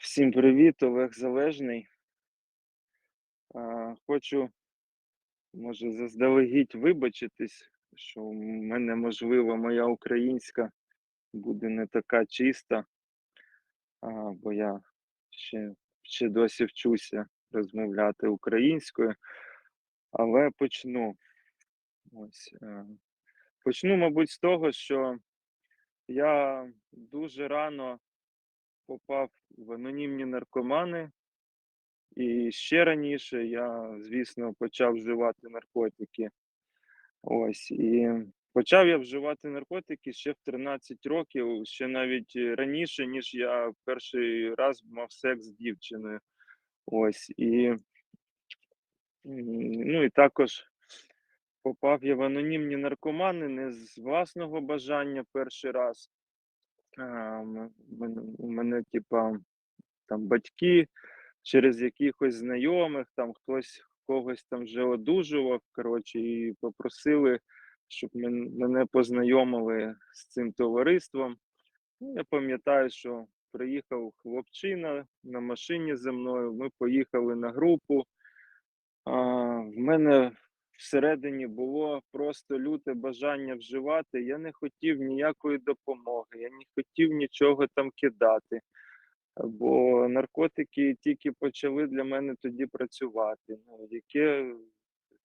Всім привіт, Олег Залежний. Хочу, може, заздалегідь вибачитись, що в мене, можливо, моя українська буде не така чиста, бо я ще, ще досі вчуся розмовляти українською, але почну. Ось, е, почну, мабуть, з того, що я дуже рано попав в анонімні наркомани. І ще раніше я, звісно, почав вживати наркотики. Ось і почав я вживати наркотики ще в 13 років, ще навіть е, раніше, ніж я перший раз мав секс з дівчиною. Ось і, ну і також попав я в анонімні наркомани не з власного бажання перший раз. У мене, типа, там батьки через якихось знайомих, там хтось когось там вже одужував, коротше, і попросили, щоб мене познайомили з цим товариством. Ну, я пам'ятаю, що приїхав хлопчина на машині зі мною. Ми поїхали на групу. А, в мене всередині було просто люте бажання вживати. Я не хотів ніякої допомоги, я не хотів нічого там кидати. Бо наркотики тільки почали для мене тоді працювати. Ну, яке,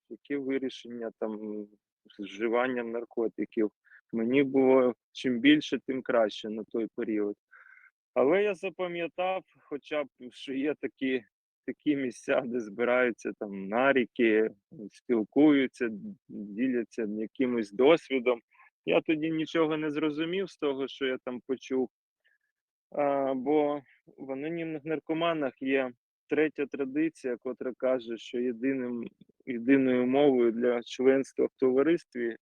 яке вирішення там з вживанням наркотиків? Мені було чим більше, тим краще на той період. Але я запам'ятав, хоча б, що є такі, такі місця, де збираються там наріки, спілкуються, діляться якимось досвідом. Я тоді нічого не зрозумів з того, що я там почув. А, бо в анонімних наркоманах є третя традиція, котра каже, що єдиним, єдиною мовою для членства в товаристві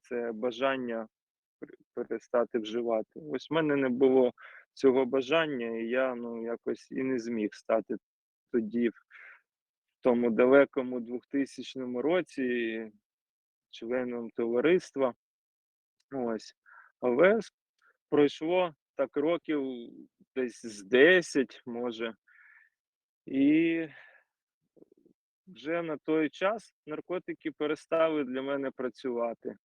це бажання перестати вживати. Ось в мене не було цього бажання, і я ну, якось і не зміг стати тоді, в тому далекому 2000 році, членом товариства. Ось. Але пройшло так років десь з 10, може. І вже на той час наркотики перестали для мене працювати.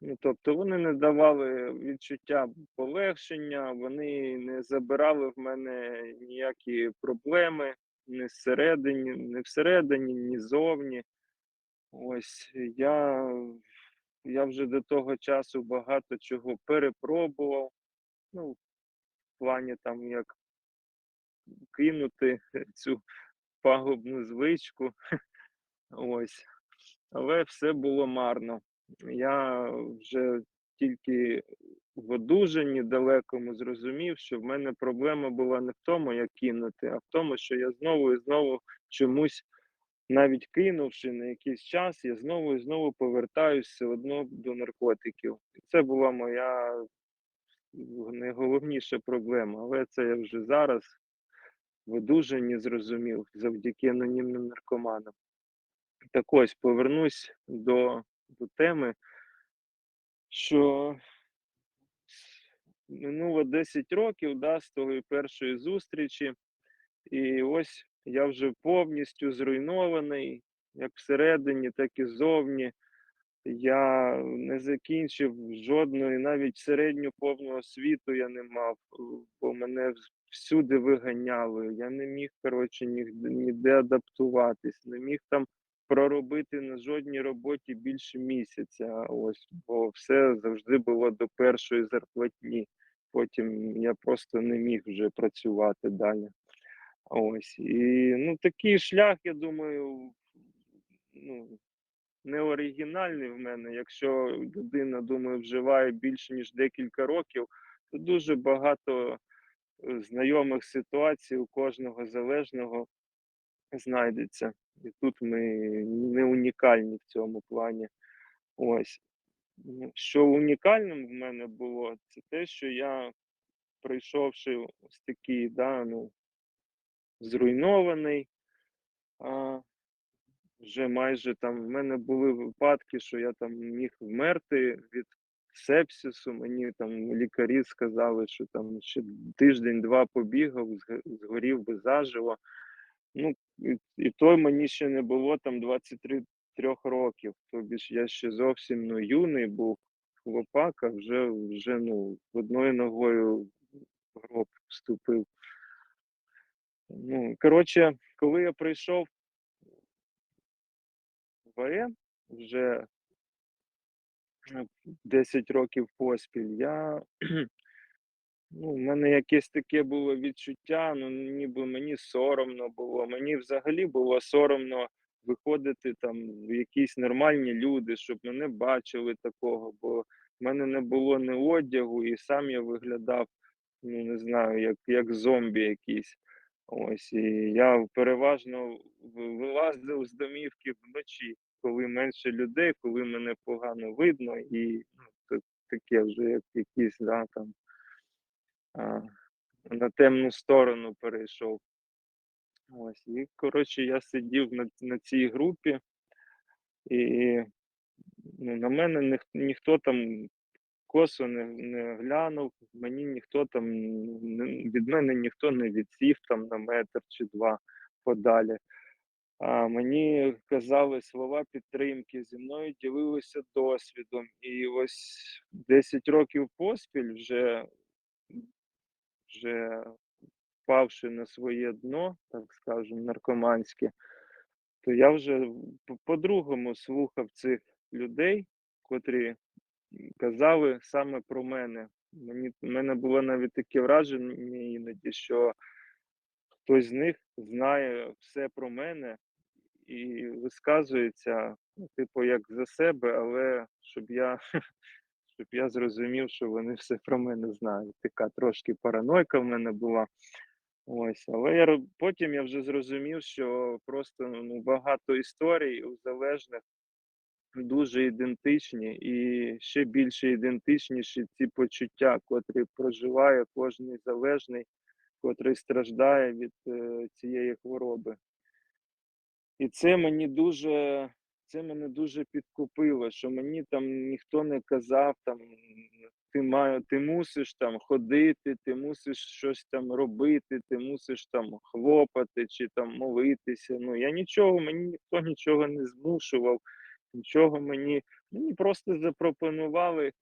Ну, тобто вони не давали відчуття полегшення, вони не забирали в мене ніякі проблеми ні всередині, ні всередині, ні зовні. Ось я, я вже до того часу багато чого перепробував. Ну, в плані там як кинути цю пагубну звичку. Ось. Але все було марно. Я вже тільки в одужанні далекому зрозумів, що в мене проблема була не в тому, як кинути, а в тому, що я знову і знову чомусь, навіть кинувши на якийсь час, я знову і знову повертаюся все одно до наркотиків. Це була моя найголовніша проблема. Але це я вже зараз в одужанні зрозумів завдяки анонімним наркоманам. Так ось повернусь до, до теми, що минуло 10 років да, з того першої зустрічі, і ось я вже повністю зруйнований, як всередині, так і ззовні. Я не закінчив жодної, навіть середню повну освіту я не мав, бо мене всюди виганяли. Я не міг, коротше, ніде адаптуватись, не міг там проробити на жодній роботі більше місяця. Ось, бо все завжди було до першої зарплатні. Потім я просто не міг вже працювати далі. Ось. І ну, такий шлях, я думаю, ну, не оригінальний в мене. Якщо людина, думаю, вживає більше ніж декілька років, то дуже багато е, знайомих ситуацій у кожного залежного знайдеться. І тут ми не унікальні в цьому плані. Ось. Що унікальним в мене було, це те, що я, пройшовши ось такий, да, ну, зруйнований, а, вже майже там в мене були випадки, що я там міг вмерти від сепсису. Мені там лікарі сказали, що там ще тиждень-два побігав, згорів би заживо. Ну, і, і то мені ще не було там 23 трьох років. Тобі ж я ще зовсім ну, юний був хлопак, а вже, вже ну, одною ногою в гроб вступив. Ну, коротше, коли я прийшов в АЕ вже е, 10 років поспіль, я Ну, в мене якесь таке було відчуття, ну ніби мені соромно було. Мені взагалі було соромно виходити там в якісь нормальні люди, щоб мене бачили такого, бо в мене не було ні одягу, і сам я виглядав, ну не знаю, як, як зомбі якийсь. Ось, і я переважно вилазив з домівки вночі, коли менше людей, коли мене погано видно, і ну, це таке вже як якісь да, там на темну сторону перейшов. Ось, і коротше, я сидів на, на цій групі, і ну, на мене ніх, ніхто там косо не, не глянув, мені ніхто там від мене ніхто не відсів там на метр чи два подалі. А мені казали слова підтримки, зі мною ділилися досвідом. І ось 10 років поспіль вже вже впавши на своє дно, так скажемо, наркоманське, то я вже по- по-другому слухав цих людей, котрі казали саме про мене. Мені в мене було навіть таке враження іноді, що хтось з них знає все про мене і висказується, типу, як за себе, але щоб я щоб я зрозумів, що вони все про мене знають. Така трошки паранойка в мене була. Ось, але я потім я вже зрозумів, що просто ну, багато історій у залежних дуже ідентичні, і ще більше ідентичніші ці почуття, котрі проживає кожний залежний, котрий страждає від е, цієї хвороби. І це мені дуже, це мене дуже підкупило, що мені там ніхто не казав, там ти маю, ти мусиш там ходити, ти мусиш щось там робити, ти мусиш там хлопати чи там молитися. Ну я нічого, мені ніхто нічого не змушував, нічого мені, мені просто запропонували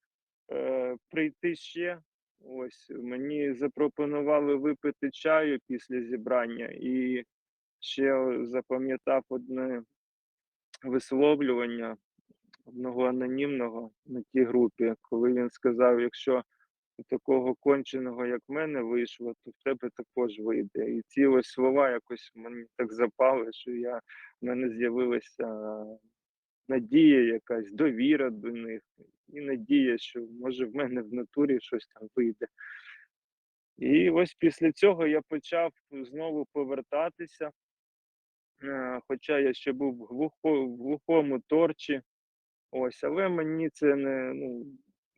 е, прийти ще. Ось мені запропонували випити чаю після зібрання і ще запам'ятав одне висловлювання одного анонімного на тій групі, коли він сказав: якщо у такого конченого, як мене, вийшло, то в тебе також вийде. І ці ось слова якось мені так запали, що я в мене з'явилася надія, якась довіра до них, і надія, що може в мене в натурі щось там вийде. І ось після цього я почав знову повертатися. Е, Хоча я ще був в глухо, в глухому торчі, ось, але мені це не, ну,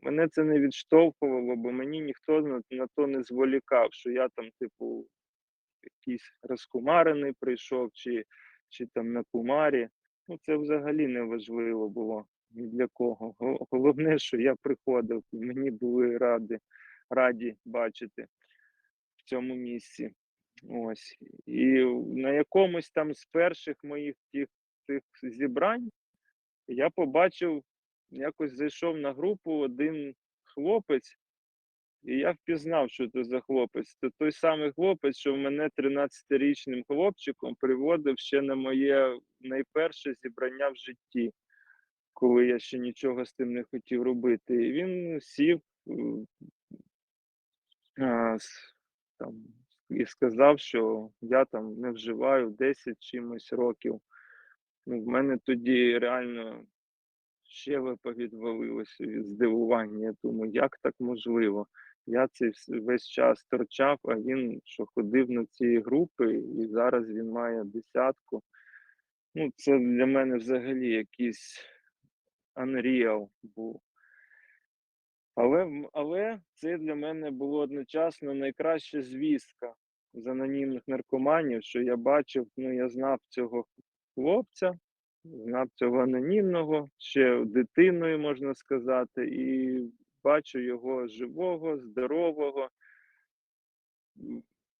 мене це не відштовхувало, бо мені ніхто на, на то не зволікав, що я там, типу, якийсь розкумарений прийшов, чи, чи там на кумарі. Ну, це взагалі не важливо було ні для кого. Головне, що я приходив, мені були раді, раді бачити в цьому місці. Ось. І на якомусь там з перших моїх тих, тих зібрань я побачив, якось зайшов на групу один хлопець, і я впізнав, що це за хлопець. Це той самий хлопець, що в мене 13-річним хлопчиком приводив ще на моє найперше зібрання в житті, коли я ще нічого з тим не хотів робити. І він сів а, там, і сказав, що я там не вживаю 10 чимось років. Ну, в мене тоді реально щелепа відвалилося від здивування. Я думаю, як так можливо? Я цей весь час торчав, а він що ходив на ці групи, і зараз він має десятку. Ну, це для мене взагалі якийсь unreal був. Але, але це для мене було одночасно найкраща звістка з анонімних наркоманів, що я бачив, ну я знав цього хлопця, знав цього анонімного, ще дитиною, можна сказати, і бачу його живого, здорового,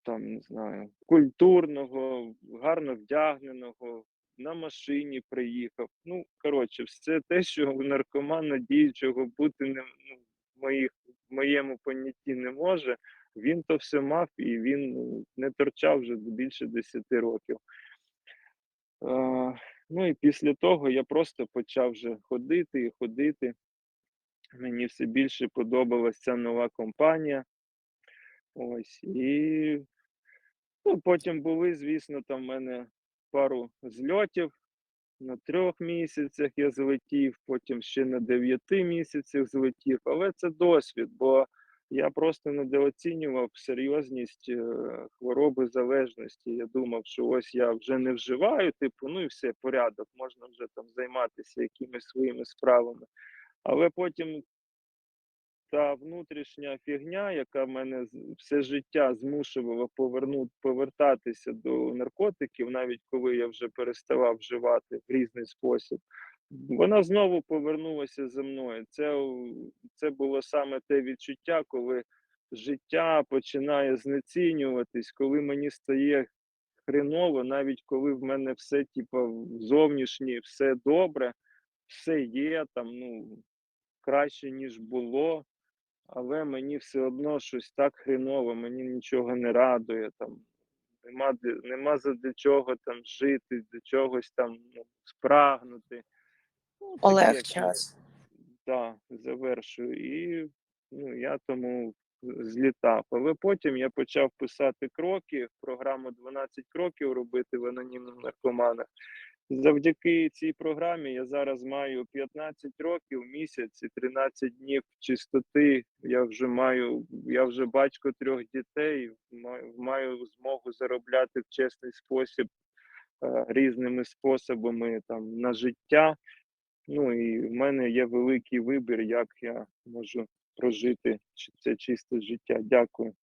там, не знаю, культурного, гарно вдягненого, на машині приїхав. Ну, коротше, все те, що у наркомана діючого бути не, ну, моїх, моєму понятті не може, він то все мав і він ну, не торчав вже більше 10 років. Е, ну і після того я просто почав вже ходити і ходити. Мені все більше подобалася ця нова компанія. Ось. І ну, потім були, звісно, там в мене пару зльотів. На трьох місяцях я злетів, потім ще на дев'яти місяцях злетів. Але це досвід, бо я просто недооцінював серйозність е, хвороби залежності. Я думав, що ось я вже не вживаю, типу, ну і все, порядок, можна вже там займатися якимись своїми справами. Але потім та внутрішня фігня, яка мене все життя змушувала повернути, повертатися до наркотиків, навіть коли я вже переставав вживати в різний спосіб, вона знову повернулася за мною. Це, це було саме те відчуття, коли життя починає знецінюватись, коли мені стає хреново, навіть коли в мене все, типу, зовнішнє, все добре, все є там, ну, краще, ніж було але мені все одно щось так хреново, мені нічого не радує, там нема, нема за до чого там жити, до чогось там ну, спрагнути. Ну, Олег, час. Так, завершую. І ну, я тому злітав. Але потім я почав писати кроки, програму 12 кроків робити в анонімних наркоманах. Завдяки цій програмі я зараз маю 15 років, місяць і 13 днів чистоти. Я вже маю, я вже батько трьох дітей, маю, змогу заробляти в чесний спосіб е, різними способами там на життя. Ну і в мене є великий вибір, як я можу прожити це чисте життя. Дякую.